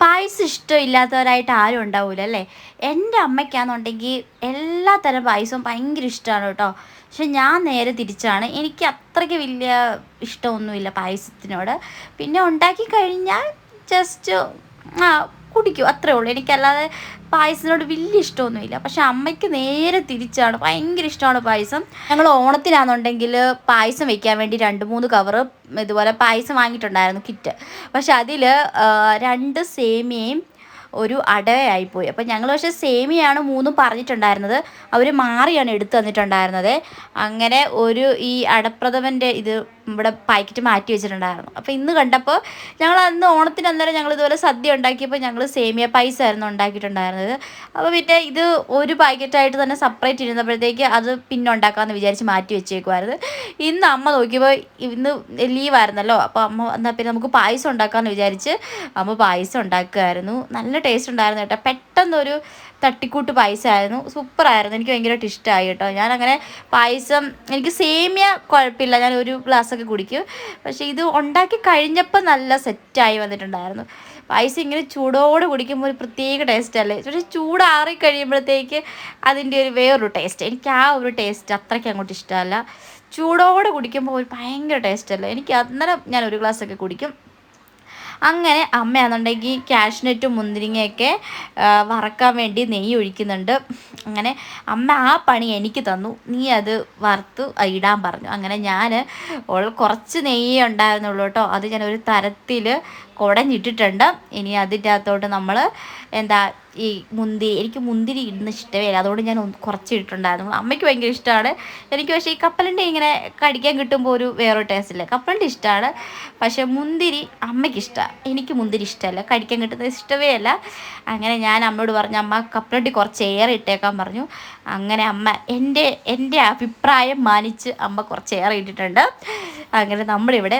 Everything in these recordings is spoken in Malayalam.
പായസം ഇഷ്ടമില്ലാത്തവരായിട്ട് ആരും ഉണ്ടാവില്ല അല്ലേ? എന്റെ അമ്മയ്ക്കാണെന്നുണ്ടെങ്കിൽ എല്ലാ തരം പായസവും ഭയങ്കര ഇഷ്ടമാണ് കേട്ടോ. പക്ഷെ ഞാൻ നേരെ തിരിച്ചാണ്. എനിക്ക് അത്രയ്ക്ക് വലിയ ഇഷ്ടമൊന്നുമില്ല പായസത്തിനോട്. പിന്നെ ഉണ്ടാക്കി കഴിഞ്ഞാൽ ജസ്റ്റ് ആ കുടിക്കും അത്രേ ഉള്ളൂ. എനിക്കല്ലാതെ പായസത്തിനോട് വലിയ ഇഷ്ടമൊന്നുമില്ല. പക്ഷെ അമ്മയ്ക്ക് നേരെ തിരിച്ചാണ് ഭയങ്കര ഇഷ്ടമാണ് പായസം. ഞങ്ങൾ ഓണത്തിനാണെന്നുണ്ടെങ്കിൽ പായസം വെക്കാൻ വേണ്ടി രണ്ട് മൂന്ന് കവറ് ഇതുപോലെ പായസം വാങ്ങിയിട്ടുണ്ടായിരുന്നു കിറ്റ് പക്ഷെ അതിൽ രണ്ട് സേമിയയും ഒരു അടയായിപ്പോയി. അപ്പം ഞങ്ങൾ പക്ഷേ സേമിയാണ് മൂന്നും പറഞ്ഞിട്ടുണ്ടായിരുന്നത്. അവർ മാറിയാണ് എടുത്തു തന്നിട്ടുണ്ടായിരുന്നത്. അങ്ങനെ ഒരു ഈ അടപ്രഥമന്റെ ഇത് ഇവിടെ പാക്കറ്റ് മാറ്റി വെച്ചിട്ടുണ്ടായിരുന്നു. അപ്പോൾ ഇന്ന് കണ്ടപ്പോൾ ഞങ്ങൾ അന്ന് ഓണത്തിന് അന്നേരം ഞങ്ങൾ ഇതുപോലെ സദ്യ ഉണ്ടാക്കിയപ്പോൾ ഞങ്ങൾ സേമിയ പൈസ ആയിരുന്നു ഉണ്ടാക്കിയിട്ടുണ്ടായിരുന്നത്. അപ്പോൾ പിന്നെ ഇത് ഒരു പാക്കറ്റായിട്ട് തന്നെ സെപ്പറേറ്റ് ഇരുന്നപ്പോഴത്തേക്ക് അത് പിന്നെ ഉണ്ടാക്കാമെന്ന് വിചാരിച്ച് മാറ്റി വെച്ചേക്കുമായിരുന്നു ഇന്ന് അമ്മ നോക്കിയപ്പോൾ ഇന്ന് ലീവായിരുന്നല്ലോ അപ്പോൾ അമ്മ എന്നാൽ പിന്നെ നമുക്ക് പായസം ഉണ്ടാക്കാമെന്ന് വിചാരിച്ച് അമ്മ പായസം ഉണ്ടാക്കുമായിരുന്നു നല്ല ടേസ്റ്റ് ഉണ്ടായിരുന്നു കേട്ടോ. പെട്ടെന്നൊരു തട്ടിക്കൂട്ട് പായസമായിരുന്നു. സൂപ്പറായിരുന്നു. എനിക്ക് ഭയങ്കരമായിട്ട് ഇഷ്ടമായി കേട്ടോ. ഞാൻ അങ്ങനെ പായസം എനിക്ക് സേമിയ കുഴപ്പമില്ല. ഞാൻ ഒരു ഗ്ലാസ്സൊക്കെ കുടിക്കും. പക്ഷേ ഇത് ഉണ്ടാക്കി കഴിഞ്ഞപ്പോൾ നല്ല സെറ്റായി വന്നിട്ടുണ്ടായിരുന്നു. പായസം ഇങ്ങനെ ചൂടോടെ കുടിക്കുമ്പോൾ ഒരു പ്രത്യേക ടേസ്റ്റ് അല്ലേ? പക്ഷേ ചൂടാറി കഴിയുമ്പോഴത്തേക്ക് അതിന്റെ ഒരു വേറൊരു ടേസ്റ്റ് എനിക്ക് ആ ഒരു ടേസ്റ്റ് അത്രയ്ക്ക് അങ്ങോട്ട് ഇഷ്ടമല്ല. ചൂടോടെ കുടിക്കുമ്പോൾ ഒരു ഭയങ്കര ടേസ്റ്റ് അല്ലേ? എനിക്ക് അന്നേരം ഞാൻ ഒരു ഗ്ലാസ്സൊക്കെ കുടിക്കും. അങ്ങനെ അമ്മയാണെന്നുണ്ടെങ്കിൽ കാഷ്നറ്റും മുന്തിരിങ്ങയൊക്കെ വറക്കാൻ വേണ്ടി നെയ്യ് ഒഴിക്കുന്നുണ്ട്. അങ്ങനെ അമ്മ ആ പണി എനിക്ക് തന്നു. നീ അത് വറുത്ത് ഇടാൻ പറഞ്ഞു. അങ്ങനെ ഞാൻ കുറച്ച് നെയ്യേ ഉണ്ടായിരുന്നുള്ളൂ കേട്ടോ. അത് ഞാൻ ഒരു തരത്തിൽ കുടഞ്ഞിട്ടിട്ടുണ്ട്. ഇനി അതിന്റെ അകത്തോട്ട് നമ്മൾ എന്താ ഈ മുന്തിരി എനിക്ക് മുന്തിരി ഇടുന്ന ഇഷ്ടമേ ഇല്ല അതുകൊണ്ട് ഞാൻ കുറച്ച് ഇട്ടിട്ടുണ്ടായിരുന്നു അമ്മയ്ക്ക് ഭയങ്കര ഇഷ്ടമാണ്. എനിക്ക് പക്ഷേ ഈ കപ്പലിന്റെ ഇങ്ങനെ കടിക്കാൻ കിട്ടുമ്പോൾ ഒരു വേറൊരു ടേസ്റ്റ് ഇല്ല? കപ്പലിന്റെ ഇഷ്ടമാണ്. പക്ഷേ മുന്തിരി അമ്മയ്ക്ക് ഇഷ്ടമാണ്. എനിക്ക് മുന്തിരി ഇഷ്ടമല്ല. കടിക്കാൻ കിട്ടുന്നത് ഇഷ്ടമേ അല്ല അങ്ങനെ ഞാൻ അമ്മയോട് പറഞ്ഞു അമ്മ കപ്പലണ്ടി കുറച്ച് ഏറെ ഇട്ടേക്കാൻ പറഞ്ഞു. അങ്ങനെ അമ്മ എന്റെ എന്റെ അഭിപ്രായം മാനിച്ച് അമ്മ കുറച്ച് ഏറെ ഇട്ടിട്ടുണ്ട്. അങ്ങനെ നമ്മളിവിടെ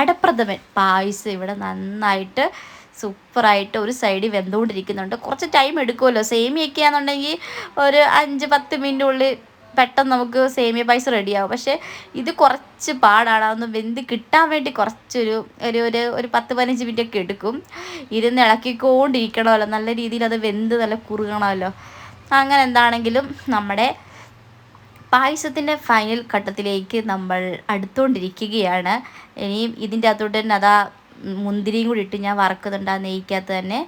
അടപ്രഥമൻ പായസം ഇവിടെ നന്നായിട്ട് സൂപ്പറായിട്ട് ഒരു സൈഡിൽ വെന്തുകൊണ്ടിരിക്കുന്നുണ്ട്. കുറച്ച് ടൈം എടുക്കുമല്ലോ. സേമിയൊക്കെ ആണെന്നുണ്ടെങ്കിൽ ഒരു അഞ്ച് പത്ത് മിനിറ്റ് ഉള്ളിൽ പെട്ടെന്ന് നമുക്ക് സേമിയ പായസം റെഡിയാവും പക്ഷേ ഇത് കുറച്ച് പാടാണ്. അതൊന്ന് വെന്ത് കിട്ടാൻ വേണ്ടി കുറച്ചൊരു ഒരു ഒരു ഒരു പത്ത് പതിനഞ്ച് മിനിറ്റ് ഒക്കെ എടുക്കും. ഇരുന്ന് ഇളക്കിക്കൊണ്ടിരിക്കണമല്ലോ. നല്ല രീതിയിൽ അത് വെന്ത് നല്ല കുറുകണമല്ലോ. അങ്ങനെ എന്താണെങ്കിലും നമ്മുടെ പായസത്തിന്റെ ഫൈനൽ ഘട്ടത്തിലേക്ക് നമ്മൾ അടുത്തുകൊണ്ടിരിക്കുകയാണ് ഇനിയും ഇതിന്റെ അകത്തോട്ട് തന്നെ അതാ മുന്തിരിയും കൂടി ഇട്ട് ഞാൻ വറക്കുന്നുണ്ട് ആ നെയ്ക്കകത്ത് തന്നെ.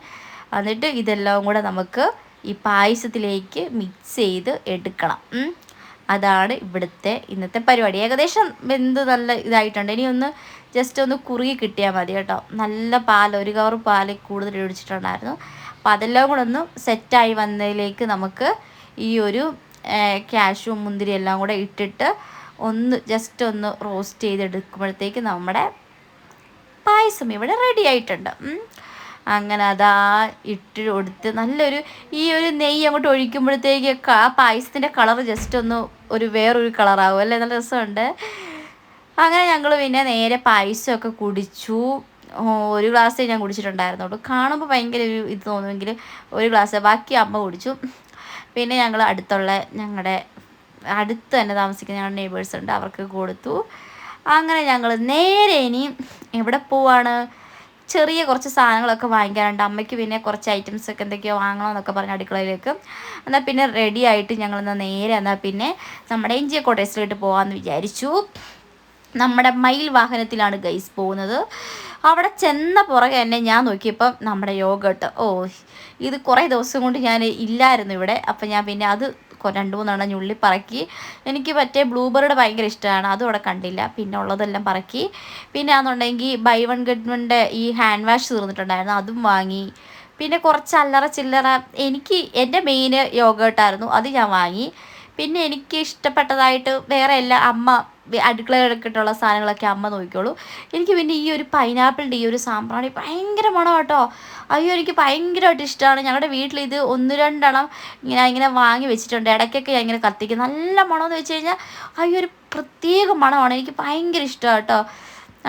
എന്നിട്ട് ഇതെല്ലാം കൂടെ നമുക്ക് ഈ പായസത്തിലേക്ക് മിക്സ് ചെയ്ത് എടുക്കണം. അതാണ് ഇവിടുത്തെ ഇന്നത്തെ പരിപാടി. ഏകദേശം എന്ത് നല്ല ഇതായിട്ടുണ്ട്. ഇനി ഒന്ന് ജസ്റ്റ് ഒന്ന് കുറുകി കിട്ടിയാൽ മതി കേട്ടോ. നല്ല പാൽ ഒരു കവർ പാൽ കൂടുതൽ ഒഴിച്ചിട്ടുണ്ടായിരുന്നു. അപ്പോൾ അതെല്ലാം കൂടെ ഒന്ന് സെറ്റായി വന്നതിലേക്ക് നമുക്ക് ഈ ഒരു ക്യാഷും മുന്തിരി എല്ലാം കൂടെ ഇട്ടിട്ട് ഒന്ന് ജസ്റ്റ് ഒന്ന് റോസ്റ്റ് ചെയ്തെടുക്കുമ്പോഴത്തേക്ക് നമ്മുടെ പായസം ഇവിടെ റെഡി ആയിട്ടുണ്ട്. അങ്ങനെ അതാ ഇട്ട് കൊടുത്ത് നല്ലൊരു ഈ ഒരു നെയ്യ് അങ്ങോട്ട് ഒഴിക്കുമ്പോഴത്തേക്കൊക്കെ ആ പായസത്തിന്റെ കളർ ജസ്റ്റ് ഒന്ന് ഒരു വേറൊരു കളറാകും അല്ലേ? നല്ല രസമുണ്ട്. അങ്ങനെ ഞങ്ങൾ പിന്നെ നേരെ പായസമൊക്കെ കുടിച്ചു. ഒരു ഗ്ലാസ് ഞാൻ കുടിച്ചിട്ടുണ്ടായിരുന്നുള്ളൂ. കാണുമ്പോൾ ഭയങ്കര ഒരു ഇത് തോന്നുമെങ്കിൽ ഒരു ഗ്ലാസ് ബാക്കി അമ്മ കുടിച്ചു. പിന്നെ ഞങ്ങൾ അടുത്തുള്ള ഞങ്ങളുടെ അടുത്ത് തന്നെ താമസിക്കുന്ന ഞങ്ങളുടെ നെയ്ബേഴ്സ് ഉണ്ട് അവർക്ക് കൊടുത്തു. അങ്ങനെ ഞങ്ങൾ നേരെ ഇനി എവിടെ പോവാണ്? ചെറിയ കുറച്ച് സാധനങ്ങളൊക്കെ വാങ്ങിക്കാനുണ്ട് അമ്മയ്ക്ക് പിന്നെ കുറച്ച് ഐറ്റംസ് ഒക്കെ എന്തൊക്കെയോ വാങ്ങണം എന്നൊക്കെ പറഞ്ഞ് അടുക്കളയിലേക്ക്. എന്നാൽ പിന്നെ റെഡി ആയിട്ട് ഞങ്ങൾ എന്നാൽ നേരെ എന്നാൽ പിന്നെ നമ്മുടെ ജി കോട്ടേഴ്സിലോട്ട് പോകാമെന്ന് വിചാരിച്ചു. നമ്മുടെ മയിൽ വാഹനത്തിലാണ് ഗൈസ് പോകുന്നത്. അവിടെ ചെന്ന പുറകെ തന്നെ ഞാൻ നോക്കിയപ്പം നമ്മുടെ യോഗട്ട്. ഓ ഇത് കുറേ ദിവസം കൊണ്ട് ഞാൻ ഇല്ലായിരുന്നു ഇവിടെ. അപ്പം ഞാൻ പിന്നെ അത് രണ്ട് മൂന്നെണ്ണം ഞുള്ളി പറക്കി. എനിക്ക് മറ്റേ ബ്ലൂബെറിയുടെ ഭയങ്കര ഇഷ്ടമാണ്. അതും അവിടെ കണ്ടില്ല. പിന്നെ ഉള്ളതെല്ലാം പറക്കി. പിന്നെ ആണെന്നുണ്ടെങ്കിൽ ബൈ വൺ ഗെറ്റ് ഈ ഹാൻഡ് വാഷ് തീർന്നിട്ടുണ്ടായിരുന്നു. അതും വാങ്ങി. പിന്നെ കുറച്ച് അല്ലറ ചില്ലറ എനിക്ക് എന്റെ മെയിൻ യോഗട്ടായിരുന്നു. അത് ഞാൻ വാങ്ങി. പിന്നെ എനിക്ക് ഇഷ്ടപ്പെട്ടതായിട്ട് വേറെ എല്ലാ അമ്മ അടുക്കളയിലൊക്കെയിട്ടുള്ള സാധനങ്ങളൊക്കെ അമ്മ നോക്കിക്കോളൂ. എനിക്ക് പിന്നെ ഈ ഒരു പൈനാപ്പിളിന്റെ ഈ ഒരു സാമ്പ്രാണി ഭയങ്കര മണം കേട്ടോ അയ്യോ എനിക്ക് ഭയങ്കരമായിട്ട് ഇഷ്ടമാണ് ഞങ്ങളുടെ വീട്ടിൽ ഇത് ഒന്ന് രണ്ടെണ്ണം ഇങ്ങനെ ഇങ്ങനെ വാങ്ങി വെച്ചിട്ടുണ്ട്. ഇടയ്ക്കൊക്കെ ഞാൻ ഇങ്ങനെ കത്തിക്കും. നല്ല മണമെന്ന് വെച്ച് കഴിഞ്ഞാൽ അയ്യോ ഒരു പ്രത്യേക മണമാണ്. എനിക്ക് ഭയങ്കര ഇഷ്ടമാണ് കേട്ടോ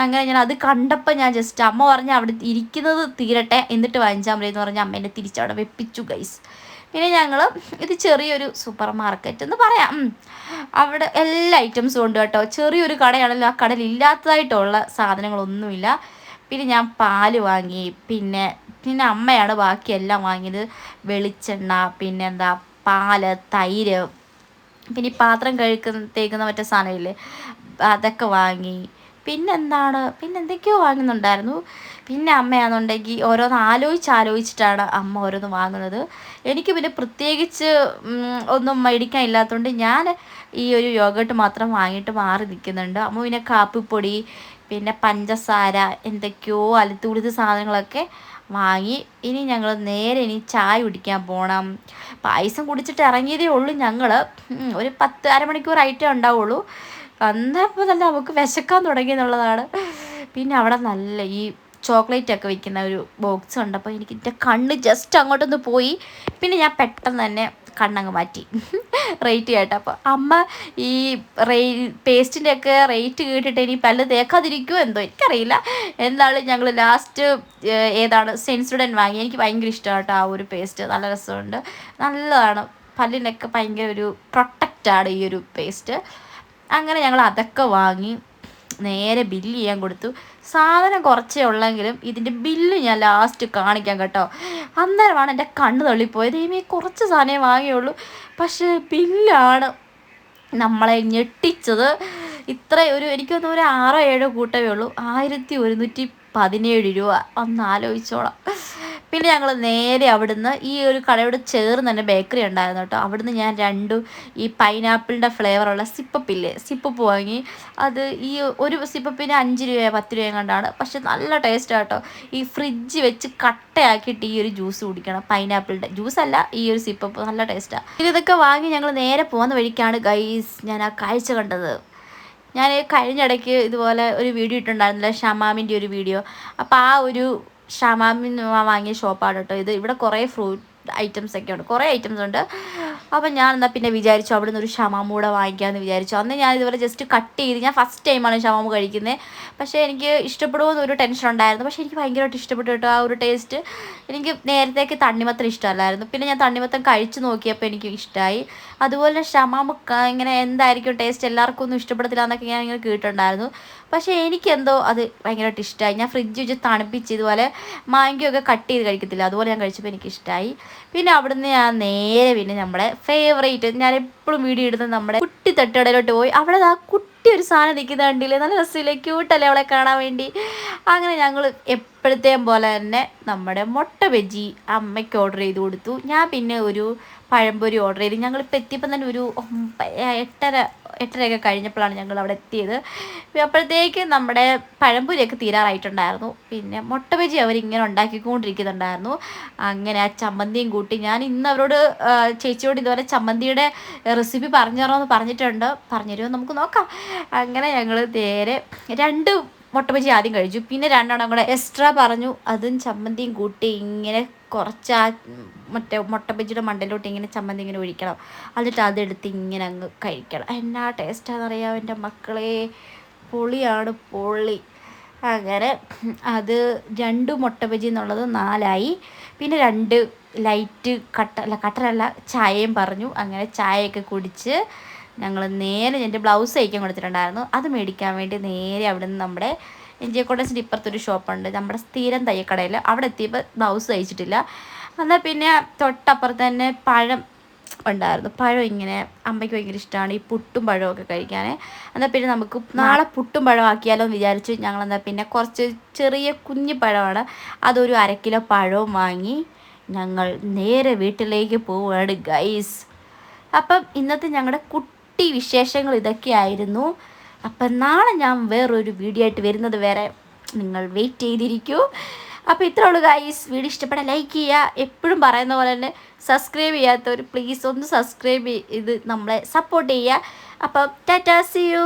അങ്ങനെ ഞാൻ അത് കണ്ടപ്പോൾ ഞാൻ ജസ്റ്റ് അമ്മ പറഞ്ഞ അവിടെ ഇരിക്കുന്നത് തീരട്ടെ എന്നിട്ട് വാങ്ങിച്ചാൽ മതി എന്ന് പറഞ്ഞ് അമ്മ എന്നെ തിരിച്ചവിടെ വെപ്പിച്ചു ഗൈസ് പിന്നെ ഞങ്ങൾ ഇത് ചെറിയൊരു സൂപ്പർ മാർക്കറ്റ് എന്ന് പറയാം. അവിടെ എല്ലാ ഐറ്റംസും ഉണ്ട് കേട്ടോ. ചെറിയൊരു കടയാണല്ലോ. ആ കടയിൽ ഇല്ലാത്തതായിട്ടുള്ള സാധനങ്ങളൊന്നുമില്ല. പിന്നെ ഞാൻ പാൽ വാങ്ങി. പിന്നെ പിന്നെ അമ്മയാണ് ബാക്കിയെല്ലാം വാങ്ങിയത്. വെളിച്ചെണ്ണ പിന്നെ എന്താ പാൽ തൈര്. പിന്നെ ഈ പാത്രം കഴുക്കുന്ന തേക്കുന്ന മറ്റേ സാധനമില്ലേ? അതൊക്കെ വാങ്ങി. പിന്നെന്താണ്? പിന്നെ എന്തൊക്കെയോ വാങ്ങുന്നുണ്ടായിരുന്നു. പിന്നെ അമ്മയാണെന്നുണ്ടെങ്കിൽ ഓരോന്ന് ആലോചിച്ച് ആലോചിച്ചിട്ടാണ് അമ്മ ഓരോന്ന് വാങ്ങുന്നത്. എനിക്ക് പിന്നെ പ്രത്യേകിച്ച് ഒന്നും മേടിക്കാൻ ഇല്ലാത്തതുകൊണ്ട് ഞാൻ ഈ ഒരു യോഗട്ട് മാത്രം വാങ്ങിയിട്ട് മാറി നിൽക്കുന്നുണ്ട്. അമ്മ പിന്നെ കാപ്പിപ്പൊടി പിന്നെ പഞ്ചസാര എന്തൊക്കെയോ അലുത്തുളിത് സാധനങ്ങളൊക്കെ വാങ്ങി. ഇനി ഞങ്ങൾ നേരെ ഇനി ചായ കുടിക്കാൻ പോകണം പായസം കുടിച്ചിട്ട് ഇറങ്ങിയതേ ഉള്ളൂ ഞങ്ങൾ ഒരു പത്ത് അരമണിക്കൂർ ആയിട്ടേ ഉണ്ടാവുള്ളൂ. അന്നപ്പോൾ തന്നെ നമുക്ക് വിശക്കാൻ തുടങ്ങി എന്നുള്ളതാണ്. പിന്നെ അവിടെ നല്ല ഈ ചോക്ലേറ്റ് ഒക്കെ വിൽക്കുന്ന ഒരു ബോക്സ് ഉണ്ട് അപ്പോൾ എനിക്ക് എന്റെ കണ്ണ് ജസ്റ്റ് അങ്ങോട്ടൊന്ന് പോയി. പിന്നെ ഞാൻ പെട്ടെന്ന് തന്നെ കണ്ണങ്ങ് മാറ്റി. റേറ്റ് കേട്ടോ അപ്പോൾ അമ്മ ഈ റേ പേസ്റ്റിന്റെ ഒക്കെ റേറ്റ് കേട്ടിട്ട് ഇനി പല്ല് തേക്കാതിരിക്കുമോ എന്തോ? എനിക്കറിയില്ല. എന്നാലും ഞങ്ങൾ ലാസ്റ്റ് ഏതാണ് സെൻസുഡൻ വാങ്ങി. എനിക്ക് ഭയങ്കര ഇഷ്ടമാണ് ആ ഒരു പേസ്റ്റ് നല്ല രസമുണ്ട്. നല്ലതാണ്. പല്ലിനൊക്കെ ഭയങ്കര ഒരു പ്രൊട്ടക്റ്റാണ് ഈ ഒരു പേസ്റ്റ് അങ്ങനെ ഞങ്ങൾ അതൊക്കെ വാങ്ങി നേരെ ബില്ല് ചെയ്യാൻ കൊടുത്തു. സാധനം കുറച്ചേ ഉള്ളെങ്കിലും ഇതിന്റെ ബില്ല് ഞാൻ ലാസ്റ്റ് കാണിക്കാം കേട്ടോ. അന്നേരമാണ് എന്റെ കണ്ണ് തള്ളിപ്പോയത്. ഇനി കുറച്ച് സാധനമേ വാങ്ങിയുള്ളൂ. പക്ഷേ ബില്ലാണ് നമ്മളെ ഞെട്ടിച്ചത്. ഇത്ര ഒരു എനിക്കൊന്നും ഒരു ആറോ ഏഴോ കൂട്ടമേ ഉള്ളൂ. ആയിരത്തി ഒരുന്നൂറ്റി പതിനേഴ് രൂപ. ഒന്ന് ആലോചിച്ചോളാം. പിന്നെ ഞങ്ങൾ നേരെ അവിടുന്ന് ഈ ഒരു കടയോട് ചേർന്ന് തന്നെ ബേക്കറി ഉണ്ടായിരുന്നു കേട്ടോ. അവിടുന്ന് ഞാൻ രണ്ടും ഈ പൈനാപ്പിളിന്റെ ഫ്ലേവറുള്ള സിപ്പപ്പില്ലേ സിപ്പപ്പ് വാങ്ങി. അത് ഈ ഒരു സിപ്പപ്പിന് അഞ്ച് രൂപയോ പത്ത് രൂപയോ കണ്ടാണ് പക്ഷെ നല്ല ടേസ്റ്റ് കേട്ടോ. ഈ ഫ്രിഡ്ജ് വെച്ച് കട്ടയാക്കിയിട്ട് ഈ ഒരു ജ്യൂസ് കുടിക്കണം പൈനാപ്പിളിന്റെ അല്ല ഈ ഒരു സിപ്പപ്പ് നല്ല ടേസ്റ്റാണ് ഇതൊക്കെ വാങ്ങി ഞങ്ങൾ നേരെ പോകുന്ന വഴിക്കാണ് ഗൈസ് ഞാൻ ആ കാഴ്ച കണ്ടത്. ഞാൻ കഴിഞ്ഞിടയ്ക്ക് ഇതുപോലെ ഒരു വീഡിയോ ഇട്ടുണ്ടായിരുന്നില്ല ഷമാമിന്റെ ഒരു വീഡിയോ അപ്പോൾ ആ ഒരു ഷമാമിൻ വാങ്ങിയ ഷോപ്പാണ് കേട്ടോ ഇത് ഇവിടെ കുറേ ഫ്രൂട്ട് ഐറ്റംസ് ഒക്കെ ഉണ്ട് കുറേ ഐറ്റംസ് ഉണ്ട് അപ്പം ഞാൻ എന്നാൽ പിന്നെ വിചാരിച്ചു അവിടെ നിന്ന് ഒരു ഷമാമ കൂടെ വാങ്ങിക്കാമെന്ന് വിചാരിച്ചു. അന്ന് ഞാൻ ഇതുപോലെ ജസ്റ്റ് കട്ട് ചെയ്ത് ഞാൻ ഫസ്റ്റ് ടൈമാണ് ഷമാമ കഴിക്കുന്നത് പക്ഷേ എനിക്ക് ഇഷ്ടപ്പെടുമെന്ന് ഒരു ടെൻഷൻ ഉണ്ടായിരുന്നു. പക്ഷേ എനിക്ക് ഭയങ്കരമായിട്ട് ഇഷ്ടപ്പെട്ടു കേട്ടോ ആ ഒരു ടേസ്റ്റ് എനിക്ക് നേരത്തേക്ക് തണ്ണിമത്തം ഇഷ്ടമല്ലായിരുന്നു. പിന്നെ ഞാൻ തണ്ണിമത്തം കഴിച്ച് നോക്കിയപ്പോൾ എനിക്ക് ഇഷ്ടമായി അതുപോലെ ഷമാമ ഇങ്ങനെ എന്തായിരിക്കും ടേസ്റ്റ് എല്ലാവർക്കും ഒന്നും ഇഷ്ടപ്പെടത്തില്ല എന്നൊക്കെ ഞാൻ ഇങ്ങനെ കേട്ടിട്ടുണ്ടായിരുന്നു. പക്ഷേ എനിക്കെന്തോ അത് ഭയങ്കരമായിട്ട് ഇഷ്ടമായി ഞാൻ ഫ്രിഡ്ജ് വെച്ച് തണുപ്പിച്ച് ഇതുപോലെ മാങ്കയൊക്കെ കട്ട് ചെയ്ത് കഴിക്കത്തില്ല. അതുപോലെ ഞാൻ കഴിച്ചപ്പോൾ എനിക്ക് ഇഷ്ടമായി പിന്നെ അവിടുന്ന് ഞാൻ നേരെ പിന്നെ നമ്മുടെ ഫേവറേറ്റ് ഞാൻ എപ്പോഴും വീഡിയോ ഇടുന്നത് നമ്മുടെ കുട്ടി തട്ടുകടയിലോട്ട് പോയി. അവിടെ ആ കുട്ടി ഒരു സാധനം നിൽക്കുന്ന കണ്ടില്ലേ? നല്ല രസമില്ലേ? ക്യൂട്ടല്ലേ അവളെ കാണാൻ വേണ്ടി? അങ്ങനെ ഞങ്ങൾ എപ്പോഴത്തെയും പോലെ തന്നെ നമ്മുടെ മുട്ട വെജി അമ്മയ്ക്ക് ഓർഡർ ചെയ്ത് കൊടുത്തു. ഞാൻ പിന്നെ ഒരു പഴംപൊരി ഓർഡർ ചെയ്ത്. ഞങ്ങളിപ്പോൾ എത്തിയപ്പം തന്നെ ഒരു എട്ടര എട്ടരയൊക്കെ കഴിഞ്ഞപ്പോഴാണ് ഞങ്ങൾ അവിടെ എത്തിയത്. അപ്പോഴത്തേക്ക് നമ്മുടെ പഴംപൊരിയൊക്കെ തീരാറായിട്ടുണ്ടായിരുന്നു. പിന്നെ മുട്ട ബജി അവരിങ്ങനെ ഉണ്ടാക്കിക്കൊണ്ടിരിക്കുന്നുണ്ടായിരുന്നു. അങ്ങനെ ആ ചമ്മന്തിയും കൂട്ടി ഞാൻ ഇന്ന് അവരോട് ചേച്ചിയോട് ഇതുപോലെ ചമ്മന്തിയുടെ റെസിപ്പി പറഞ്ഞു തരണമെന്ന് പറഞ്ഞിട്ടുണ്ട്. പറഞ്ഞു തരുമോ നമുക്ക് നോക്കാം. അങ്ങനെ ഞങ്ങൾ നേരെ രണ്ട് മുട്ട ബജി ആദ്യം കഴിച്ചു. പിന്നെ രണ്ടെണ്ണം കൂടെ എക്സ്ട്രാ പറഞ്ഞു. അതും ചമ്മന്തിയും കൂട്ടി ഇങ്ങനെ കുറച്ച് ആ മറ്റേ മുട്ട മണ്ടയിലോട്ട് ഇങ്ങനെ ചമ്മന്തി ഇങ്ങനെ ഒഴിക്കണം. എന്നിട്ട് അതെടുത്ത് ഇങ്ങനെ അങ്ങ് കഴിക്കണം. എന്നാ ടേസ്റ്റാണെന്നറിയാം എന്റെ മക്കളെ? പൊളിയാണ് പൊളി. അങ്ങനെ അത് രണ്ട് മുട്ട എന്നുള്ളത് നാലായി. പിന്നെ രണ്ട് ലൈറ്റ് കട്ട അല്ല കട്ടറല്ല ചായയും പറഞ്ഞു. അങ്ങനെ ചായയൊക്കെ കുടിച്ച് ഞങ്ങൾ നേരെ എന്റെ ബ്ലൗസ് തയ്ക്കാൻ കൊടുത്തിട്ടുണ്ടായിരുന്നു. അത് മേടിക്കാൻ വേണ്ടി നേരെ അവിടെ നിന്ന് നമ്മുടെ എൻ ജി കോട്ടേഴ്സിന്റെ ഇപ്പുറത്തൊരു ഷോപ്പുണ്ട്. നമ്മുടെ സ്ഥിരം തയ്യക്കടയിൽ അവിടെ എത്തിയപ്പോൾ ബ്ലൗസ് തയ്ച്ചിട്ടില്ല. എന്നാൽ പിന്നെ തൊട്ടപ്പുറത്ത് തന്നെ പഴം ഉണ്ടായിരുന്നു. പഴം ഇങ്ങനെ അമ്മയ്ക്ക് ഭയങ്കര ഇഷ്ടമാണ്. ഈ പുട്ടും പഴമൊക്കെ കഴിക്കാൻ. എന്നാൽ പിന്നെ നമുക്ക് നാളെ പുട്ടും പഴം ആക്കിയാലോ എന്ന് വിചാരിച്ചു. ഞങ്ങൾ എന്നാൽ പിന്നെ കുറച്ച് ചെറിയ കുഞ്ഞു പഴമാണ്. അതൊരു അരക്കിലോ കിലോ പഴവും വാങ്ങി ഞങ്ങൾ നേരെ വീട്ടിലേക്ക് പോവുകയാണ് ഗൈസ് അപ്പം ഇന്നത്തെ ഞങ്ങളുടെ കുട്ടി കുട്ടി വിശേഷങ്ങൾ ഇതൊക്കെയായിരുന്നു. അപ്പം നാളെ ഞാൻ വേറൊരു വീഡിയോ ആയിട്ട് വരുന്നത് വരെ നിങ്ങൾ വെയിറ്റ് ചെയ്തിരിക്കൂ. അപ്പോൾ ഇത്ര ഉള്ളൂ ഗായ്സ് വീഡിയോ ഇഷ്ടപ്പെട്ട ലൈക്ക് ചെയ്യുക. എപ്പോഴും പറയുന്ന പോലെ തന്നെ സബ്സ്ക്രൈബ് ചെയ്യാത്തവർ പ്ലീസ് ഒന്ന് സബ്സ്ക്രൈബ് ചെയ്ത് നമ്മളെ സപ്പോർട്ട് ചെയ്യുക. അപ്പം ടാറ്റാ സി യു